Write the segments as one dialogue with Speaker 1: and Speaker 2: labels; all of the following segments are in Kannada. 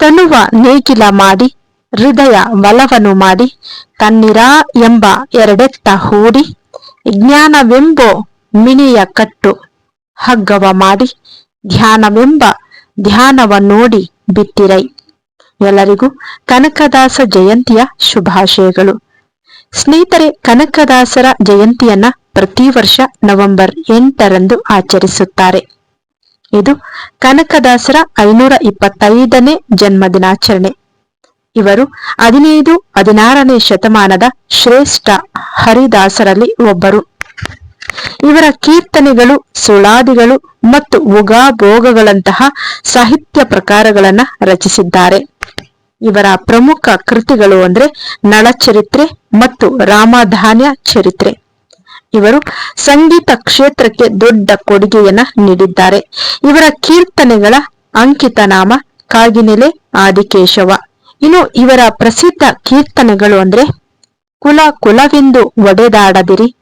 Speaker 1: ತನುವ ನೇಗಿಲ ಮಾಡಿ, ಹೃದಯ ಬಲವನು ಮಾಡಿ, ಕಣ್ಣೀರ ಎಂಬ ಎರಡೆತ್ತ ಹೂಡಿ, ಜ್ಞಾನವೆಂಬೋ ಮಿನಿಯ ಕಟ್ಟು ಹಗ್ಗವ ಮಾಡಿ, ಧ್ಯಾನವೆಂಬ ಧ್ಯಾನವ ನೋಡಿ ಬಿತ್ತಿರೈ. ಎಲ್ಲರಿಗೂ ಕನಕದಾಸ ಜಯಂತಿಯ ಶುಭಾಶಯಗಳು. ಸ್ನೇಹಿತರೆ, ಕನಕದಾಸರ ಜಯಂತಿಯನ್ನ ಪ್ರತಿ ವರ್ಷ ನವೆಂಬರ್ ಎಂಟರಂದು ಆಚರಿಸುತ್ತಾರೆ. ಇದು ಕನಕದಾಸರ ಐನೂರ ಇಪ್ಪತ್ತೈದನೇ ಜನ್ಮದಿನಾಚರಣೆ. ಇವರು ಹದಿನೈದು, ಹದಿನಾರನೇ ಶತಮಾನದ ಶ್ರೇಷ್ಠ ಹರಿದಾಸರಲ್ಲಿ ಒಬ್ಬರು. ಇವರ ಕೀರ್ತನೆಗಳು, ಸುಳಾದಿಗಳು ಮತ್ತು ಉಗಾಭೋಗಗಳಂತಹ ಸಾಹಿತ್ಯ ಪ್ರಕಾರಗಳನ್ನ ರಚಿಸಿದ್ದಾರೆ. ಇವರ ಪ್ರಮುಖ ಕೃತಿಗಳು ಅಂದ್ರೆ ನಳಚರಿತ್ರೆ ಮತ್ತು ರಾಮಧಾನ್ಯ ಚರಿತ್ರೆ. ಇವರು ಸಂಗೀತ ಕ್ಷೇತ್ರಕ್ಕೆ ದೊಡ್ಡ ಕೊಡುಗೆಯನ್ನ ನೀಡಿದ್ದಾರೆ. ಇವರ ಕೀರ್ತನೆಗಳ ಅಂಕಿತ ನಾಮ ಕಾಗಿನೆಲೆ ಆದಿಕೇಶವ. ಇನ್ನು ಇವರ ಪ್ರಸಿದ್ಧ ಕೀರ್ತನೆಗಳು ಅಂದ್ರೆ, ಕುಲ ಕುಲವೆಂದು ಒಡೆದಾಡದಿರಿ.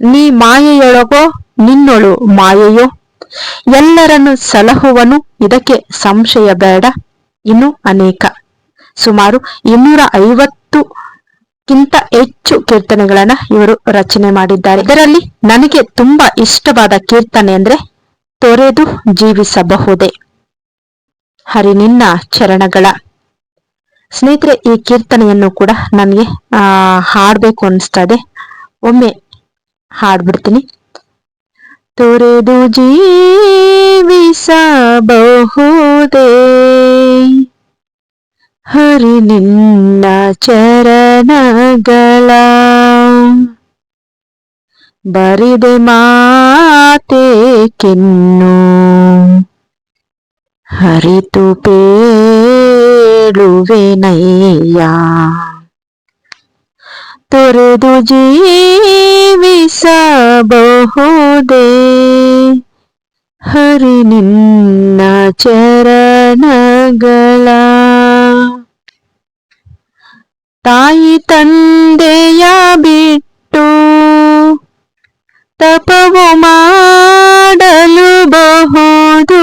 Speaker 1: ನೀ ಮಾಯೆಯೊಳಗೋ, ನಿನ್ನೊಳು ಮಾಯೆಯೋ. ಎಲ್ಲರನ್ನು ಸಲಹುವನು, ಇದಕ್ಕೆ ಸಂಶಯ ಬೇಡ. ಇನ್ನು ಅನೇಕ. ಸುಮಾರು ಇನ್ನೂರ ಐವತ್ತು ಕಿಂತ ಹೆಚ್ಚು ಕೀರ್ತನೆಗಳನ್ನ ಇವರು ರಚನೆ ಮಾಡಿದ್ದಾರೆ. ಇದರಲ್ಲಿ ನನಗೆ ತುಂಬಾ ಇಷ್ಟವಾದ ಕೀರ್ತನೆ ಅಂದ್ರೆ ತೊರೆದು ಜೀವಿಸಬಹುದೇ. ಹರಿ ನಿನ್ನ ಚರಣಗಳ. ಸ್ನೇಹಿತರೆ, ಈ ಕೀರ್ತನೆಯನ್ನು ಕೂಡ ನನಗೆ, ಆ, ಹಾಡ್ಬೇಕು ಅನಿಸ್ತದೆ ಒಮ್ಮೆ ಹಾಡ್ಬಿಡ್ತೀನಿ. ತೊರೆದು ಜೀವಿಸಬಹುದೇ. ಹರಿ ನಿನ್ನ ಚರಣಗಳ ಬರಿದೆ ಮಾತೆ ಕಿನ್ನು ಹರಿತು ಪೇಳುವೆನಯ್ಯ ತೊರೆದು ಜೀವಿಸಬಹುದೇ ಹರಿ ನಿನ್ನ ಚರಣಗಳ ತಾಯಿ ತಂದೆಯ ಬಿಟ್ಟು ತಪವು ಮಾಡಲು ಬಹುದು.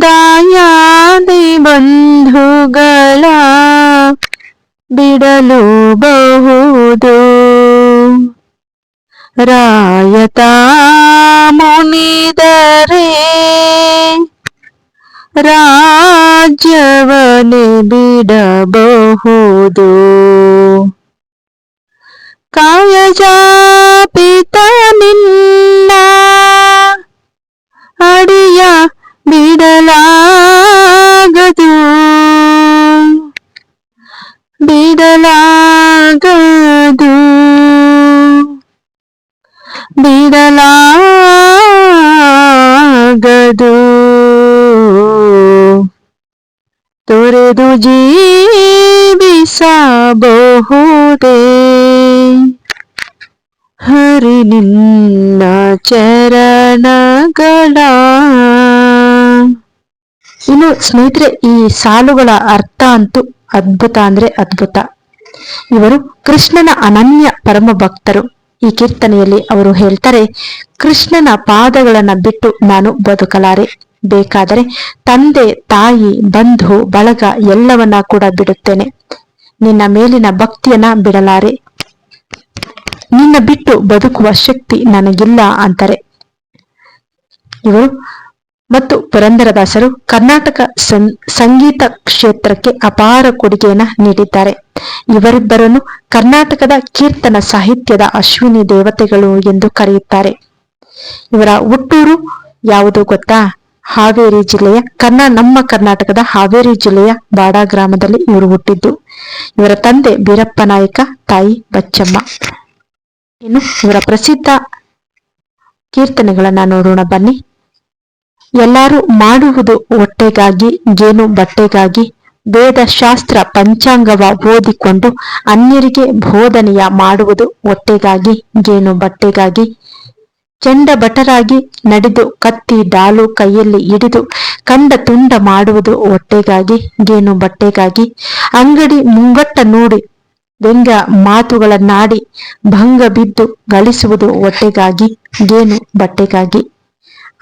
Speaker 1: ದಾಯಾದಿ ಬಂಧುಗಳ ಬಿಡಲು ಬಹುದು. ರಾಯತ ಮುನಿದರೆ ರಾಜ್ಯವನೆ ಬಿಡಬಹುದು ಕಾಯಜಾಪಿತ ನಿನ್ನ ಅಡಿಯ ಬಿಡಲಾಗದು ಬಿಡಲಾಗದು ಬಿಡಲಾಗದು ತೊರೆದು ಜೀವಿಸಬಹುದೇ? ಹರಿ ನಿನ್ನ ಚರಣಗಳ. ಇನ್ನು ಸ್ನೇಹಿತರೆ, ಈ ಸಾಲುಗಳ ಅರ್ಥ ಅಂತೂ ಅದ್ಭುತ ಅಂದ್ರೆ ಅದ್ಭುತ. ಇವರು ಕೃಷ್ಣನ ಅನನ್ಯ ಪರಮ ಭಕ್ತರು. ಈ ಕೀರ್ತನೆಯಲ್ಲಿ ಅವರು ಹೇಳ್ತಾರೆ, ಕೃಷ್ಣನ ಪಾದಗಳನ್ನ ಬಿಟ್ಟು ನಾನು ಬದುಕಲಾರೆ. ಬೇಕಾದರೆ ತಂದೆ, ತಾಯಿ, ಬಂಧು, ಬಳಗ ಎಲ್ಲವನ್ನ ಕೂಡ ಬಿಡುತ್ತೇನೆ. ನಿನ್ನ ಮೇಲಿನ ಭಕ್ತಿಯನ್ನ ಬಿಡಲಾರೆ. ನಿನ್ನ ಬಿಟ್ಟು ಬದುಕುವ ಶಕ್ತಿ ನನಗಿಲ್ಲ ಅಂತಾರೆ. ಇವರು ಮತ್ತು ಪುರಂದರದಾಸರು ಕರ್ನಾಟಕ ಸಂಗೀತ ಕ್ಷೇತ್ರಕ್ಕೆ ಅಪಾರ ಕೊಡುಗೆಯನ್ನ ನೀಡಿದ್ದಾರೆ. ಇವರಿಬ್ಬರನ್ನು ಕರ್ನಾಟಕದ ಕೀರ್ತನ ಸಾಹಿತ್ಯದ ಅಶ್ವಿನಿ ದೇವತೆಗಳು ಎಂದು ಕರೆಯುತ್ತಾರೆ. ಇವರ ಹುಟ್ಟೂರು ಯಾವುದು ಗೊತ್ತಾ? ಹಾವೇರಿ ಜಿಲ್ಲೆಯ ಕನ್ನ, ನಮ್ಮ ಕರ್ನಾಟಕದ ಹಾವೇರಿ ಜಿಲ್ಲೆಯ ಬಾಡ ಗ್ರಾಮದಲ್ಲಿ ಇವರು ಹುಟ್ಟಿದ್ದು. ಇವರ ತಂದೆ ಬೀರಪ್ಪ ನಾಯಕ, ತಾಯಿ ಬಚ್ಚಮ್ಮ. ಇನ್ನು ಇವರ ಪ್ರಸಿದ್ಧ ಕೀರ್ತನೆಗಳನ್ನ ನೋಡೋಣ ಬನ್ನಿ. ಎಲ್ಲರೂ ಮಾಡುವುದು ಹೊಟ್ಟೆಗಾಗಿ, ಗೇನು ಬಟ್ಟೆಗಾಗಿ, ವೇದ ಶಾಸ್ತ್ರ ಪಂಚಾಂಗವ ಓದಿಕೊಂಡು ಅನ್ಯರಿಗೆ ಬೋಧನೆಯ ಮಾಡುವುದು ಹೊಟ್ಟೆಗಾಗಿ, ಗೇನು ಬಟ್ಟೆಗಾಗಿ. ಚಂಡ ಬಟರಾಗಿ ನಡೆದು ಕತ್ತಿ ಡಾಲು ಕೈಯಲ್ಲಿ ಹಿಡಿದು ಕಂಡ ತುಂಡ ಮಾಡುವುದು ಹೊಟ್ಟೆಗಾಗಿ, ಗೇನು ಬಟ್ಟೆಗಾಗಿ. ಅಂಗಡಿ ಮುಂಗಟ್ಟ ನೋಡಿ ವ್ಯಂಗ್ಯ ಮಾತುಗಳನ್ನಾಡಿ ಭಂಗ ಬಿದ್ದು ಗಳಿಸುವುದು ಹೊಟ್ಟೆಗಾಗಿ, ಗೇನು ಬಟ್ಟೆಗಾಗಿ.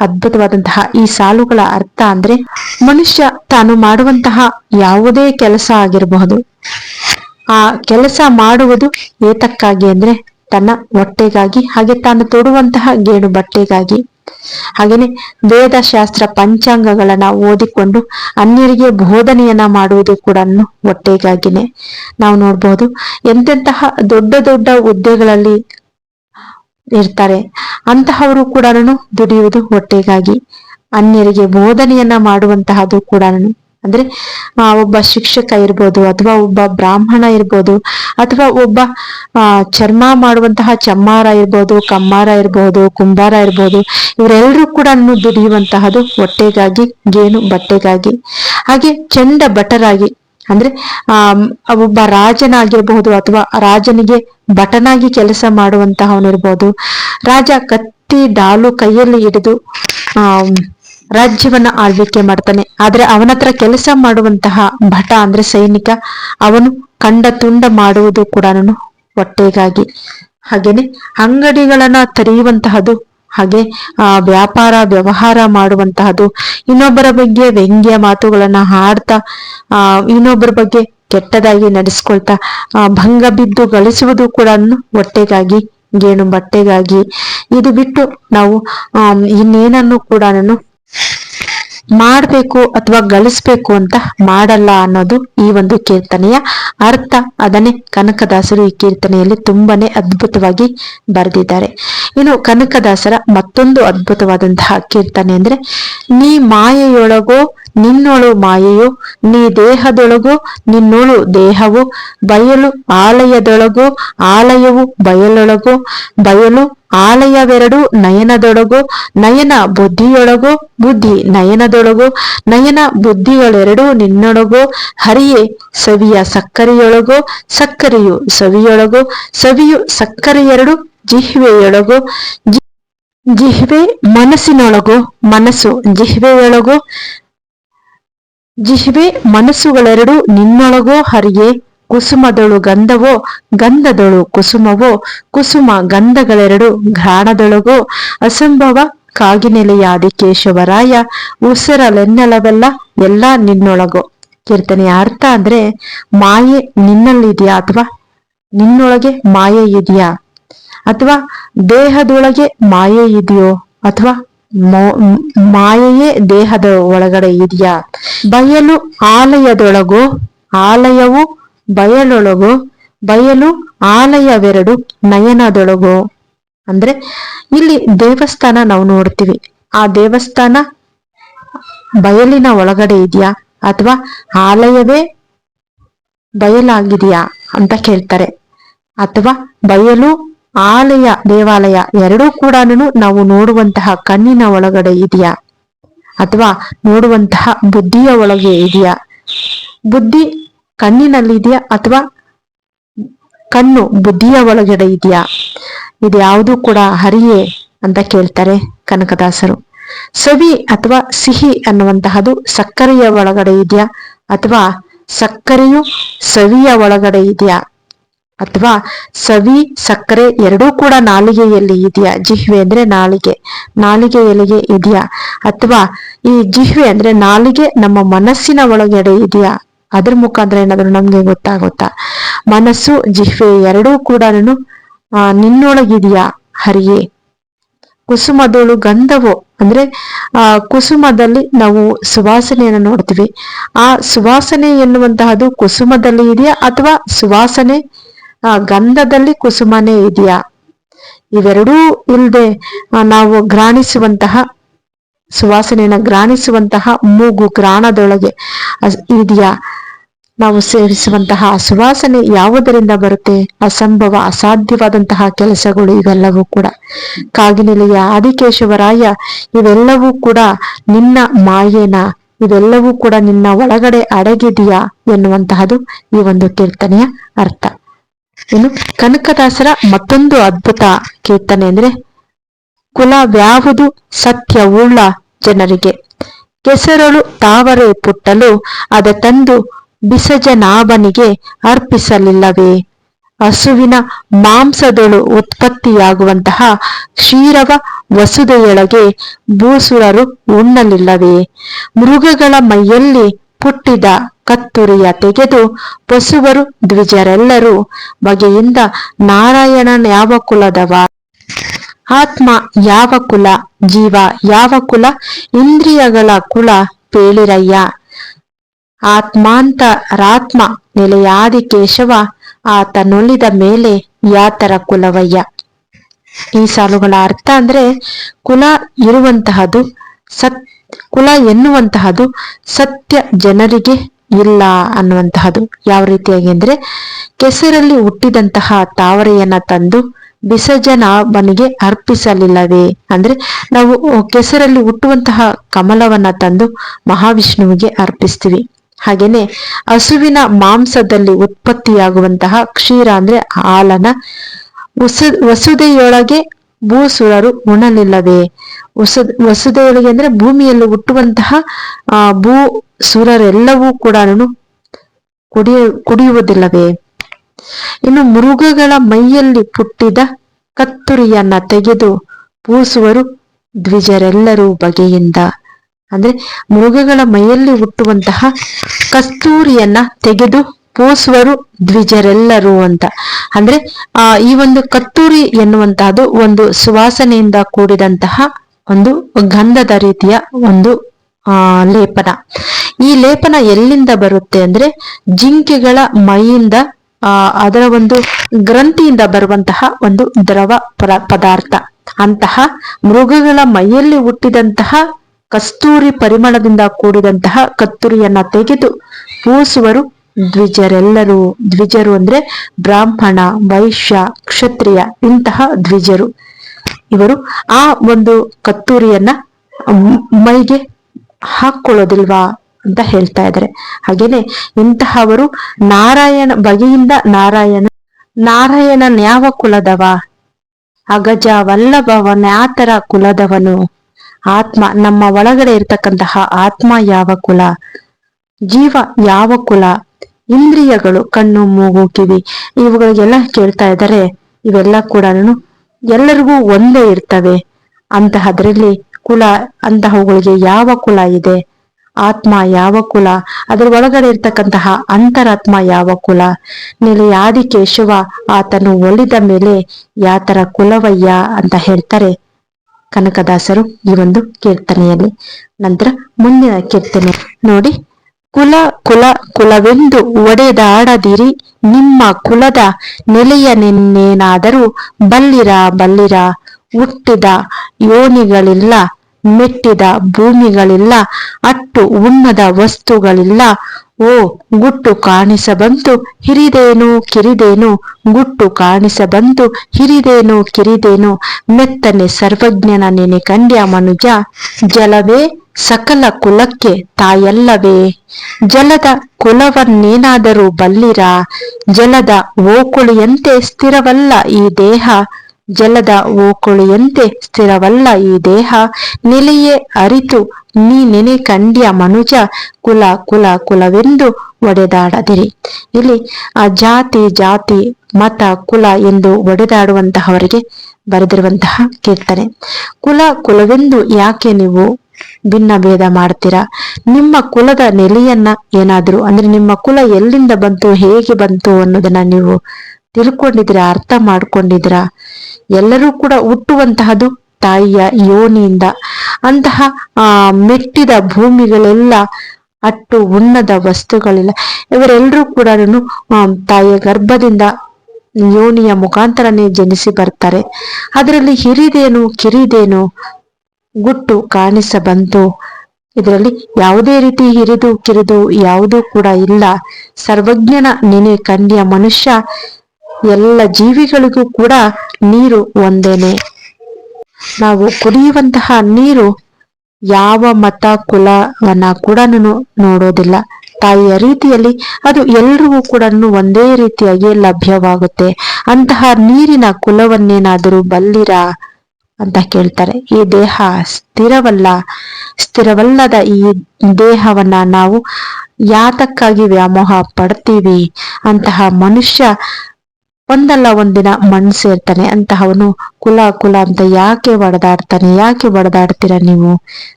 Speaker 1: ಅದ್ಭುತವಾದಂತಹ ಈ ಸಾಲುಗಳ ಅರ್ಥ ಅಂದ್ರೆ ಮನುಷ್ಯ ತಾನು ಮಾಡುವಂತಹ ಯಾವುದೇ ಕೆಲಸ ಆಗಿರಬಹುದು. ಆ ಕೆಲಸ ಮಾಡುವುದು ಏತಕ್ಕಾಗಿ ಅಂದ್ರೆ ತನ್ನ ಹೊಟ್ಟೆಗಾಗಿ ಹಾಗೆ ತಾನು ತೊಡುವಂತಹ ಗೇಣು ಬಟ್ಟೆಗಾಗಿ. ಹಾಗೇನೆ ವೇದ ಶಾಸ್ತ್ರ ಪಂಚಾಂಗಗಳನ್ನ ಓದಿಕೊಂಡು ಅನ್ಯರಿಗೆ ಬೋಧನೆಯನ್ನ ಮಾಡುವುದು ಕೂಡ ಹೊಟ್ಟೆಗಾಗಿನೇ ನಾವು ನೋಡ್ಬೋದು ಎಂತೆಂತಹ ದೊಡ್ಡ ದೊಡ್ಡ ಹುದ್ದೆಗಳಲ್ಲಿ ಇರ್ತಾರೆ, ಅಂತಹವರು ಕೂಡ ದುಡಿಯುವುದು ಹೊಟ್ಟೆಗಾಗಿ ಅನ್ಯರಿಗೆ ಬೋಧನೆಯನ್ನ ಮಾಡುವಂತಹದ್ದು ಕೂಡ ಅಂದ್ರೆ ಒಬ್ಬ ಶಿಕ್ಷಕ ಇರ್ಬೋದು ಅಥವಾ ಒಬ್ಬ ಬ್ರಾಹ್ಮಣ ಇರ್ಬೋದು ಅಥವಾ ಒಬ್ಬ ಚರ್ಮ ಮಾಡುವಂತಹ ಚಮ್ಮಾರ ಇರ್ಬೋದು, ಕಮ್ಮಾರ ಇರ್ಬೋದು, ಕುಂಬಾರ ಇರ್ಬೋದು, ಇವರೆಲ್ಲರೂ ಕೂಡ ದುಡಿಯುವಂತಹದ್ದು ಹೊಟ್ಟೆಗಾಗಿ, ಗೇಣು ಬಟ್ಟೆಗಾಗಿ, ಹಾಗೆ ಚಂಡ ಭಟರಾಗಿ, ಅಂದ್ರೆ, ಆ, ಒಬ್ಬ ರಾಜನಾಗಿರ್ಬಹುದು ಅಥವಾ ರಾಜನಿಗೆ ಭಟನಾಗಿ ಕೆಲಸ ಮಾಡುವಂತಹವನಿರ್ಬೋದು. ರಾಜ ಕತ್ತಿ ಡಾಲು ಕೈಯಲ್ಲಿ ಹಿಡಿದು, ಆ ರಾಜ್ಯವನ್ನ ಆಳ್ವಿಕೆ ಮಾಡ್ತಾನೆ. ಆದ್ರೆ ಅವನ ಹತ್ರ ಕೆಲಸ ಮಾಡುವಂತಹ ಭಟ ಅಂದ್ರೆ ಸೈನಿಕ, ಅವನು ಕಂಡ ತುಂಡ ಮಾಡುವುದು ಕೂಡ ಹೊಟ್ಟೆಗಾಗಿ. ಹಾಗೇನೆ ಅಂಗಡಿಗಳನ್ನ ತೆರೆಯುವಂತಹದ್ದು ಹಾಗೆ, ಆ, ವ್ಯಾಪಾರ, ವ್ಯವಹಾರ ಮಾಡುವಂತಹದು, ಇನ್ನೊಬ್ಬರ ಬಗ್ಗೆ ವ್ಯಂಗ್ಯ ಮಾತುಗಳನ್ನ ಹಾಡ್ತಾ ಆ, ಇನ್ನೊಬ್ಬರ ಬಗ್ಗೆ ಕೆಟ್ಟದಾಗಿ ನಡೆಸ್ಕೊಳ್ತಾ, ಆ, ಭಂಗ ಬಿದ್ದು ಗಳಿಸುವುದು ಕೂಡ ಹೊಟ್ಟೆಗಾಗಿ, ಗೇಣು ಬಟ್ಟೆಗಾಗಿ. ಇದು ಬಿಟ್ಟು ನಾವು ಇನ್ನೇನನ್ನು ಕೂಡ ಮಾಡ್ಬೇಕು ಅಥವಾ ಗಳಿಸ್ಬೇಕು ಅಂತ ಮಾಡಲ್ಲ ಅನ್ನೋದು ಈ ಒಂದು ಕೀರ್ತನೆಯ ಅರ್ಥ. ಅದನ್ನೇ ಕನಕದಾಸರು ಈ ಕೀರ್ತನೆಯಲ್ಲಿ ತುಂಬಾನೇ ಅದ್ಭುತವಾಗಿ ಬರೆದಿದ್ದಾರೆ. ಇನ್ನು ಕನಕದಾಸರ ಮತ್ತೊಂದು ಅದ್ಭುತವಾದಂತಹ ಕೀರ್ತನೆ ಅಂದ್ರೆ, ನೀ ಮಾಯೆಯೊಳಗೋ ನಿನ್ನೊಳು ಮಾಯೆಯು, ನೀ ದೇಹದೊಳಗು, ನಿನ್ನೊಳು ದೇಹವು, ಬಯಲು ಆಲಯದೊಳಗು, ಆಲಯವು ಬಯಲೊಳಗು, ಬಯಲು ಆಲಯವೆರಡು ನಯನದೊಳಗು, ನಯನ ಬುದ್ಧಿಯೊಳಗು, ಬುದ್ಧಿ ನಯನದೊಳಗು, ನಯನ ಬುದ್ಧಿಗಳೆರಡು ನಿನ್ನೊಳಗು, ಹರಿಯೇ ಸವಿಯ ಸಕ್ಕರೆಯೊಳಗು, ಸಕ್ಕರೆಯು ಸವಿಯೊಳಗು, ಸವಿಯು ಸಕ್ಕರೆಯೆರಡು ಜಿಹ್ವೆಯೊಳಗು, ಜಿಹ್ವೆ ಮನಸ್ಸಿನೊಳಗು, ಮನಸ್ಸು ಜಿಹ್ವೆಯೊಳಗು ಜಿಹ್ವೆ ಮನಸ್ಸುಗಳೆರಡು ನಿನ್ನೊಳಗೋ ಹರಿಯೇ, ಕುಸುಮದಳು ಗಂಧವೋ, ಗಂಧದಳು ಕುಸುಮವೋ, ಕುಸುಮ ಗಂಧಗಳೆರಡು ಘ್ರಾಣದೊಳಗೋ, ಅಸಂಭವ ಕಾಗಿನೆಲೆಯಾದಿ ಕೇಶವರಾಯ, ಉಸಿರಲೆನ್ನೆಲವೆಲ್ಲ ಎಲ್ಲ ನಿನ್ನೊಳಗೋ. ಕೀರ್ತನೆಯ ಅರ್ಥ ಅಂದ್ರೆ ಮಾಯೆ ನಿನ್ನಲ್ಲಿದೆಯಾ ಅಥವಾ ನಿನ್ನೊಳಗೆ ಮಾಯೆ ಇದೆಯಾ ಅಥವಾ ದೇಹದೊಳಗೆ ಮಾಯೆ ಇದೆಯೋ ಅಥವಾ ಮಾಯೆಯೇ ದೇಹದ ಒಳಗಡೆ ಇದೆಯಾ? ಬಯಲು ಆಲಯದೊಳಗೋ, ಆಲಯವು ಬಯಲೊಳಗೋ, ಬಯಲು ಆಲಯವೆರಡು ನಯನದೊಳಗೋ. ಅಂದ್ರೆ ಇಲ್ಲಿ ದೇವಸ್ಥಾನ ನಾವು ನೋಡ್ತೀವಿ. ಆ ದೇವಸ್ಥಾನ ಬಯಲಿನ ಒಳಗಡೆ ಇದೆಯಾ? ಅಥವಾ ಆಲಯವೇ ಬಯಲಾಗಿದೆಯಾ ಅಂತ ಕೇಳ್ತಾರೆ. ಅಥವಾ ಬಯಲು ಆಲಯ, ದೇವಾಲಯ ಎರಡೂ ಕೂಡ ನಾವು ನೋಡುವಂತಹ ಕಣ್ಣಿನ ಒಳಗಡೆ ಇದೆಯಾ? ಅಥವಾ ನೋಡುವಂತಹ ಬುದ್ಧಿಯ ಒಳಗೆ ಇದೆಯಾ? ಬುದ್ಧಿ ಕಣ್ಣಿನಲ್ಲಿ ಇದೆಯಾ ಅಥವಾ ಕಣ್ಣು ಬುದ್ಧಿಯ ಒಳಗಡೆ ಇದೆಯಾ? ಇದು ಕೂಡ ಹರಿಯೇ ಅಂತ ಕೇಳ್ತಾರೆ ಕನಕದಾಸರು. ಸವಿ ಅಥವಾ ಸಿಹಿ ಅನ್ನುವಂತಹದು ಸಕ್ಕರೆಯ ಒಳಗಡೆ ಇದೆಯಾ ಅಥವಾ ಸಕ್ಕರೆಯು ಸವಿಯ ಒಳಗಡೆ ಇದೆಯಾ? ಅಥವಾ ಸವಿ, ಸಕ್ಕರೆ ಎರಡೂ ಕೂಡ ನಾಲಿಗೆಯಲ್ಲಿ ಇದೆಯಾ? ಜಿಹ್ವೆ ಅಂದ್ರೆ ನಾಲಿಗೆ. ನಾಲಿಗೆ ಎಲೆಗೆ ಇದೆಯಾ? ಅಥವಾ ಈ ಜಿಹ್ವೆ ಅಂದ್ರೆ ನಾಲಿಗೆ ನಮ್ಮ ಮನಸ್ಸಿನ ಒಳಗಡೆ ಇದೆಯಾ? ಅದ್ರ ಮುಖಾಂತರ ಏನಾದ್ರು ನಮ್ಗೆ ಗೊತ್ತಾಗುತ್ತಾ? ಮನಸ್ಸು, ಜಿಹ್ವೆ ಎರಡೂ ಕೂಡ ನಿನ್ನೊಳಗಿದೆಯಾ? ಹರಿಯೇ. ಕುಸುಮದೋಳು ಗಂಧವು? ಅಂದ್ರೆ, ಆ, ಕುಸುಮದಲ್ಲಿ ನಾವು ಸುವಾಸನೆಯನ್ನು ನೋಡ್ತೀವಿ. ಆ ಸುವಾಸನೆ ಎನ್ನುವಂತಹದ್ದು ಕುಸುಮದಲ್ಲಿ ಇದೆಯಾ ಅಥವಾ ಸುವಾಸನೆ ಆ ಗಂಧದಲ್ಲಿ ಕುಸುಮನೇ ಇದೆಯಾ? ಇವೆರಡೂ ಇಲ್ಲದೆ ನಾವು ಗ್ರಾಣಿಸುವಂತಹ ಸುವಾಸನೆಯನ್ನ ಗ್ರಾಣಿಸುವಂತಹ ಮೂಗು ಗ್ರಾಣದೊಳಗೆ ಇದೆಯಾ? ನಾವು ಸೇರಿಸುವಂತಹ ಸುವಾಸನೆ ಯಾವುದರಿಂದ ಬರುತ್ತೆ? ಅಸಂಭವ, ಅಸಾಧ್ಯವಾದಂತಹ ಕೆಲಸಗಳು ಇವೆಲ್ಲವೂ ಕೂಡ. ಕಾಗಿನೆಲೆಯ ಆದಿಕೇಶವರಾಯ, ಇವೆಲ್ಲವೂ ಕೂಡ ನಿನ್ನ ಮಾಯೇನ? ಇವೆಲ್ಲವೂ ಕೂಡ ನಿನ್ನ ಒಳಗಡೆ ಅಡಗಿದೆಯಾ ಎನ್ನುವಂತಹದು ಈ ಒಂದು ಕೀರ್ತನೆಯ ಅರ್ಥ. ಇನ್ನು ಕನಕದಾಸರ ಮತ್ತೊಂದು ಅದ್ಭುತ ಕೀರ್ತನೆ ಅಂದ್ರೆ ಕುಲವ್ಯಾವುದು ಸತ್ಯವುಳ್ಳ ಜನರಿಗೆ. ಕೆಸರಳು ತಾವರೆ ಪುಟ್ಟಲು, ಅದ ತಂದು ಬಿಸಜನಾಭನಿಗೆ ಅರ್ಪಿಸಲಿಲ್ಲವೇ? ಹಸುವಿನ ಮಾಂಸದಳು ಉತ್ಪತ್ತಿಯಾಗುವಂತಹ ಕ್ಷೀರವ ವಸುದೆಯೊಳಗೆ ಭೂಸುರರು ಉಣ್ಣಲಿಲ್ಲವೇ? ಮೃಗಗಳ ಮೈಯಲ್ಲಿ ಪುಟ್ಟಿದ ಕತ್ತುರಿಯ ತೆಗೆದು ಪಸುವರು ದ್ವಿಜರೆಲ್ಲರೂ ಬಗೆಯಿಂದ ನಾರಾಯಣನ ಯಾವ ಕುಲದವ ಆತ್ಮ ಯಾವ ಕುಲ, ಜೀವ ಯಾವ ಕುಲ, ಇಂದ್ರಿಯಗಳ ಕುಲ ಪೇಳಿರಯ್ಯ. ಆತ್ಮಾಂತರಾತ್ಮ ನೆಲೆಯಾದಿ ಕೇಶವ ಆತನೊಲಿದ ಮೇಲೆ ಯಾತರ ಕುಲವಯ್ಯ. ಈ ಸಾಲುಗಳ ಅರ್ಥ ಅಂದ್ರೆ ಕುಲ ಇರುವಂತಹದು ಸತ್ ಕುಲ ಎನ್ನುವಂತಹದು ಸತ್ಯ ಜನರಿಗೆ ಇಲ್ಲ ಅನ್ನುವಂತಹದ್ದು ಯಾವ ರೀತಿಯಾಗಿ ಅಂದ್ರೆ ಕೆಸರಲ್ಲಿ ಹುಟ್ಟಿದಂತಹ ತಾವರೆಯನ್ನ ತಂದು ಬಿಸಜನಾಭನಿಗೆ ಅರ್ಪಿಸಲಿಲ್ಲವೇ? ಅಂದ್ರೆ ನಾವು ಕೆಸರಲ್ಲಿ ಹುಟ್ಟುವಂತಹ ಕಮಲವನ್ನ ತಂದು ಮಹಾವಿಷ್ಣುವಿಗೆ ಅರ್ಪಿಸ್ತೀವಿ. ಹಾಗೇನೆ ಹಸುವಿನ ಮಾಂಸದಲ್ಲಿ ಉತ್ಪತ್ತಿಯಾಗುವಂತಹ ಕ್ಷೀರ ಅಂದ್ರೆ ಹಾಲನ ವಸು, ವಸುದೆಯೊಳಗೆ ಭೂಸುರರು ಉಣಲಿಲ್ಲವೇ? ವಸು ವಸುದೇವರಿಗೆ ಅಂದ್ರೆ ಭೂಮಿಯಲ್ಲಿ ಹುಟ್ಟುವಂತಹ, ಆ, ಭೂ ಸುರರೆಲ್ಲವೂ ಕೂಡ ಕುಡಿಯ ಕುಡಿಯುವುದಿಲ್ಲವೇ? ಇನ್ನು ಮೃಗಗಳ ಮೈಯಲ್ಲಿ ಪುಟ್ಟಿದ ಕತ್ತುರಿಯನ್ನ ತೆಗೆದು ಪೂಸುವರು ದ್ವಿಜರೆಲ್ಲರೂ ಬಗೆಯಿಂದ. ಅಂದ್ರೆ ಮೃಗಗಳ ಮೈಯಲ್ಲಿ ಹುಟ್ಟುವಂತಹ ಕಸ್ತೂರಿಯನ್ನ ತೆಗೆದು ಪೂಸುವರು ದ್ವಿಜರೆಲ್ಲರೂ ಅಂತ. ಅಂದ್ರೆ, ಆ, ಈ ಒಂದು ಕತ್ತೂರಿ ಎನ್ನುವಂತಹದ್ದು ಒಂದು ಸುವಾಸನೆಯಿಂದ ಕೂಡಿದಂತಹ ಒಂದು ಗಂಧದ ರೀತಿಯ ಒಂದು, ಆ, ಲೇಪನ. ಈ ಲೇಪನ ಎಲ್ಲಿಂದ ಬರುತ್ತೆ ಅಂದ್ರೆ ಜಿಂಕೆಗಳ ಮೈಯಿಂದ ಅದರ ಒಂದು ಗ್ರಂಥಿಯಿಂದ ಬರುವಂತಹ ಒಂದು ದ್ರವ ಪದಾರ್ಥ. ಅಂತಹ ಮೃಗಗಳ ಮೈಯಲ್ಲಿ ಹುಟ್ಟಿದಂತಹ ಕಸ್ತೂರಿ ಪರಿಮಳದಿಂದ ಕೂಡಿದಂತಹ ಕತ್ತೂರಿಯನ್ನ ತೆಗೆದು ಪೂಸುವರು ದ್ವಿಜರೆಲ್ಲರೂ. ದ್ವಿಜರು ಅಂದ್ರೆ ಬ್ರಾಹ್ಮಣ, ವೈಶ್ಯ, ಕ್ಷತ್ರಿಯ ಇಂತಹ ದ್ವಿಜರು. ಇವರು ಆ ಒಂದು ಕತ್ತೂರಿಯನ್ನ ಮೈಗೆ ಹಾಕೊಳ್ಳೋದಿಲ್ವಾ ಅಂತ ಹೇಳ್ತಾ ಇದ್ದಾರೆ. ಹಾಗೇನೆ ಇಂತಹವರು ನಾರಾಯಣ, ಬಗೆಯಿಂದ ನಾರಾಯಣ ನಾರಾಯಣ ಯಾವ ಕುಲದವ ಅಗಜ ವಲ್ಲಭವ ನ್ಯಾತರ ಕುಲದವನು. ಆತ್ಮ, ನಮ್ಮ ಒಳಗಡೆ ಇರ್ತಕ್ಕಂತಹ ಆತ್ಮ ಯಾವ ಕುಲ? ಜೀವ ಯಾವ ಕುಲ? ಇಂದ್ರಿಯಗಳು ಕಣ್ಣು, ಮೂಗು, ಕಿವಿ, ಇವುಗಳಿಗೆಲ್ಲ ಕೇಳ್ತಾ ಇದ್ದಾರೆ. ಇವೆಲ್ಲ ಕೂಡ ಎಲ್ಲರಿಗೂ ಒಂದೇ ಇರ್ತವೆ ಅಂತಹದ್ರಲ್ಲಿ ಕುಲ, ಅಂತಹವುಗಳಿಗೆ ಯಾವ ಕುಲ ಇದೆ? ಆತ್ಮ ಯಾವ ಕುಲ? ಅದರ ಒಳಗಡೆ ಇರ್ತಕ್ಕಂತಹ ಅಂತರಾತ್ಮ ಯಾವ ಕುಲ? ನೆಲೆಯಾದಿ ಕೇಶವ ಆತನು ಒಲಿದ ಮೇಲೆ ಯಾತರ ಕುಲವಯ್ಯ ಅಂತ ಹೇಳ್ತಾರೆ. ಕನಕದಾಸರು ಈ ಒಂದು ಕೀರ್ತನೆಯಲ್ಲಿ. ನಂತರ ಮುಂದಿನ ಕೀರ್ತನೆ ನೋಡಿ. ಕುಲ ಕುಲ ಕುಲವೆಂದು ಒಡೆದಾಡದಿರಿ ನಿಮ್ಮ ಕುಲದ ನೆಲೆಯ ನಿನ್ನೇನಾದರೂ ಬಲ್ಲಿರ ಬಲ್ಲಿರ ಹುಟ್ಟಿದ ಯೋನಿಗಳಿಲ್ಲ, ಮೆಟ್ಟಿದ ಭೂಮಿಗಳಿಲ್ಲ, ಅಟ್ಟು ಉಣ್ಣದ ವಸ್ತುಗಳಿಲ್ಲ ಓ, ಗುಟ್ಟು ಕಾಣಿಸಬಂತು, ಹಿರಿದೇನು, ಕಿರಿದೇನು, ಗುಟ್ಟು ಕಾಣಿಸಬಂತು, ಹಿರಿದೇನು, ಕಿರಿದೇನು, ಮೆತ್ತನೆ ಸರ್ವಜ್ಞನ ನೆನೆ ಕಂಡ್ಯ ಮನುಜ, ಜಲವೇ ಸಕಲ ಕುಲಕ್ಕೆ ತಾಯಲ್ಲವೇ. ಜಲದ ಕುಲವನ್ನೇನಾದರೂ ಬಲ್ಲಿರ, ಜಲದ ಓಕುಳಿಯಂತೆ ಸ್ಥಿರವಲ್ಲ ಈ ದೇಹ. ಜಲದ ಓಕುಳಿಯಂತೆ ಸ್ಥಿರವಲ್ಲ ಈ ದೇಹ. ನೆಲೆಯೇ ಅರಿತು ನೀ ನೆನೆ ಕಂಡ್ಯ ಮನುಜ, ಕುಲ ಕುಲ ಕುಲವೆಂದು ಒಡೆದಾಡದಿರಿ. ಇಲ್ಲಿ ಆ ಜಾತಿ ಜಾತಿ, ಮತ ಕುಲ ಎಂದು ಒಡೆದಾಡುವಂತಹವರಿಗೆ ಬರೆದಿರುವಂತಹ ಕೀರ್ತನೆ. ಕುಲ ಕುಲವೆಂದು ಯಾಕೆ ನೀವು ಭಿನ್ನ ಭೇದ ಮಾಡ್ತೀರಾ? ನಿಮ್ಮ ಕುಲದ ನೆಲೆಯನ್ನ ಏನಾದ್ರು, ಅಂದ್ರೆ ನಿಮ್ಮ ಕುಲ ಎಲ್ಲಿಂದ ಬಂತು, ಹೇಗೆ ಬಂತು ಅನ್ನೋದನ್ನ ನೀವು ತಿಳ್ಕೊಂಡಿದ್ರ ಅರ್ಥ ಮಾಡ್ಕೊಂಡಿದ್ರ ಎಲ್ಲರೂ ಕೂಡ ಹುಟ್ಟುವಂತಹದು ತಾಯಿಯ ಯೋನಿಯಿಂದ. ಅಂತಹ, ಆ, ಮೆಟ್ಟಿದ ಭೂಮಿಗಳೆಲ್ಲ ಅಟ್ಟು ಉಣ್ಣದ ವಸ್ತುಗಳಿಲ್ಲ. ಇವರೆಲ್ಲರೂ ಕೂಡ ತಾಯಿಯ ಗರ್ಭದಿಂದ ಯೋನಿಯ ಮುಖಾಂತರನೇ ಜನಿಸಿ ಬರ್ತಾರೆ. ಅದರಲ್ಲಿ ಹಿರಿದೇನು, ಕಿರಿದೇನು ಗುಟ್ಟು ಕಾಣಿಸ ಬಂತು ಇದರಲ್ಲಿ ಯಾವುದೇ ರೀತಿ ಹಿರಿದು ಕಿರಿದು ಯಾವುದೂ ಕೂಡ ಇಲ್ಲ. ಸರ್ವಜ್ಞನ ನೆನೆ ಕಂಡಿಯ ಮನುಷ್ಯ ಎಲ್ಲ ಜೀವಿಗಳಿಗೂ ಕೂಡ ನೀರು ಒಂದೇನೆ. ನಾವು ಕುಡಿಯುವಂತಹ ನೀರು ಯಾವ ಮತ, ಕುಲವನ್ನ ಕೂಡ ನೋಡೋದಿಲ್ಲ. ತಾಯಿಯ ರೀತಿಯಲ್ಲಿ ಅದು ಎಲ್ರಿಗೂ ಕೂಡ ಒಂದೇ ರೀತಿಯಾಗಿ ಲಭ್ಯವಾಗುತ್ತೆ. ಅಂತಹ ನೀರಿನ ಕುಲವನ್ನೇನಾದರೂ ಬಲ್ಲಿರ ಅಂತ ಕೇಳ್ತಾರೆ. ಈ ದೇಹ ಸ್ಥಿರವಲ್ಲ. ಸ್ಥಿರವಲ್ಲದ ಈ ದೇಹವನ್ನ ನಾವು ಯಾತಕ್ಕಾಗಿ ವ್ಯಾಮೋಹ ಪಡ್ತೀವಿ? ಅಂತಹ ಮನುಷ್ಯ ಒಂದಲ್ಲ ಒಂದಿನ ಮಣ್ಣು ಸೇರ್ತಾನೆ, ಅಂತಹವನು ಕುಲ ಕುಲ ಅಂತ ಯಾಕೆ ಒಡೆದಾಡ್ತಾನೆ, ಯಾಕೆ ಒಡೆದಾಡ್ತೀರ ನೀವು?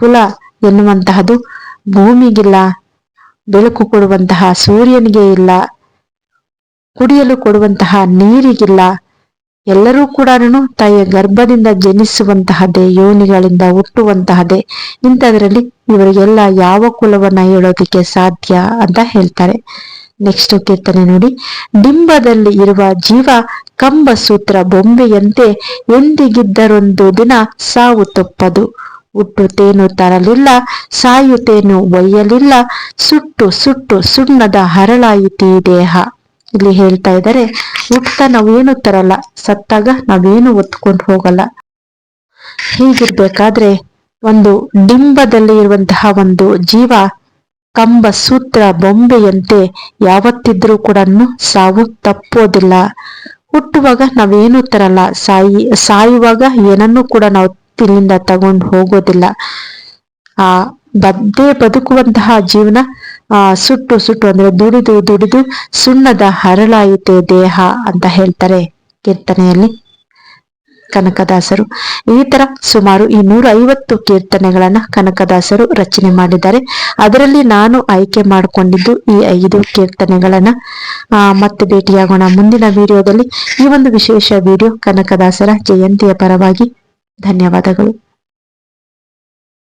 Speaker 1: ಕುಲ ಎನ್ನುವಂತಹದು ಭೂಮಿಗಿಲ್ಲ, ಬೆಳಕು ಕೊಡುವಂತಹ ಸೂರ್ಯನಿಗೆ ಇಲ್ಲ, ಕುಡಿಯಲು ಕೊಡುವಂತಹ ನೀರಿಗಿಲ್ಲ, ಎಲ್ಲರೂ ಕೂಡ ತಾಯಿಯ ಗರ್ಭದಿಂದ ಜನಿಸುವಂತಹದೇ, ಯೋನಿಗಳಿಂದ ಹುಟ್ಟುವಂತಹದೇ, ಇಂಥದ್ರಲ್ಲಿ ಇವರಿಗೆಲ್ಲ ಯಾವ ಕುಲವನ್ನ ಹೇಳೋದಿಕ್ಕೆ ಸಾಧ್ಯ ಅಂತ ಹೇಳ್ತಾರೆ. ನೆಕ್ಸ್ಟ್ ಕೀರ್ತನೆ ನೋಡಿ. ಡಿಂಬದಲ್ಲಿ ಇರುವ ಜೀವ ಕಂಬ ಸೂತ್ರ ಬೊಂಬೆಯಂತೆ ಎಂದಿಗಿದ್ದರೊಂದು ದಿನ ಸಾವು ತಪ್ಪದು. ಹುಟ್ಟುತ್ತೇನು ತರಲಿಲ್ಲ ಸಾಯುತ್ತೇನು ಒಯ್ಯಲಿಲ್ಲ, ಸುಟ್ಟು ಸುಟ್ಟು ಸುಣ್ಣದ ಹರಳಾಯಿತಿ ದೇಹ. ಇಲ್ಲಿ ಹೇಳ್ತಾ ಇದ್ದಾರೆ, ಹುಟ್ಟ ನಾವೇನು ತರಲ್ಲ, ಸತ್ತಾಗ ನಾವೇನು ಒತ್ಕೊಂಡು ಹೋಗಲ್ಲ. ಹೀಗಿರ್ಬೇಕಾದ್ರೆ ಒಂದು ಡಿಂಬದಲ್ಲಿ ಇರುವಂತಹ ಒಂದು ಜೀವ ಕಂಬ, ಸೂತ್ರ, ಬೊಂಬೆಯಂತೆ ಯಾವತ್ತಿದ್ರೂ ಕೂಡ ಸಾವು ತಪ್ಪೋದಿಲ್ಲ. ಹುಟ್ಟುವಾಗ ನಾವೇನು ತರಲ್ಲ. ಸಾಯಿ, ಸಾಯುವಾಗ ಏನನ್ನು ಕೂಡ ನಾವು ಇಲ್ಲಿಂದ ತಗೊಂಡು ಹೋಗೋದಿಲ್ಲ. ಆ, ಬದ್ದೇ ಬದುಕುವಂತಹ ಜೀವನ, ಆ, ಸುಟ್ಟು ಸುಟ್ಟು ಅಂದ್ರೆ ದುಡಿದು ದುಡಿದು ಸುಣ್ಣದ ಹರಳಾಯಿತೆ ದೇಹ ಅಂತ ಹೇಳ್ತಾರೆ ಕೀರ್ತನೆಯಲ್ಲಿ. ಕನಕದಾಸರು. ಈ ತರ ಸುಮಾರು ಈ ನೂರ ಐವತ್ತು ಕೀರ್ತನೆಗಳನ್ನ ಕನಕದಾಸರು ರಚನೆ ಮಾಡಿದ್ದಾರೆ. ಅದರಲ್ಲಿ ನಾನು ಆಯ್ಕೆ ಮಾಡಿಕೊಂಡಿದ್ದು ಈ ಐದು ಕೀರ್ತನೆಗಳನ್ನ. ಮತ್ತೆ ಭೇಟಿಯಾಗೋಣ ಮುಂದಿನ ವಿಡಿಯೋದಲ್ಲಿ. ಈ ಒಂದು ವಿಶೇಷ ವಿಡಿಯೋ ಕನಕದಾಸರ ಜಯಂತಿಯ ಪರವಾಗಿ. ಧನ್ಯವಾದಗಳು.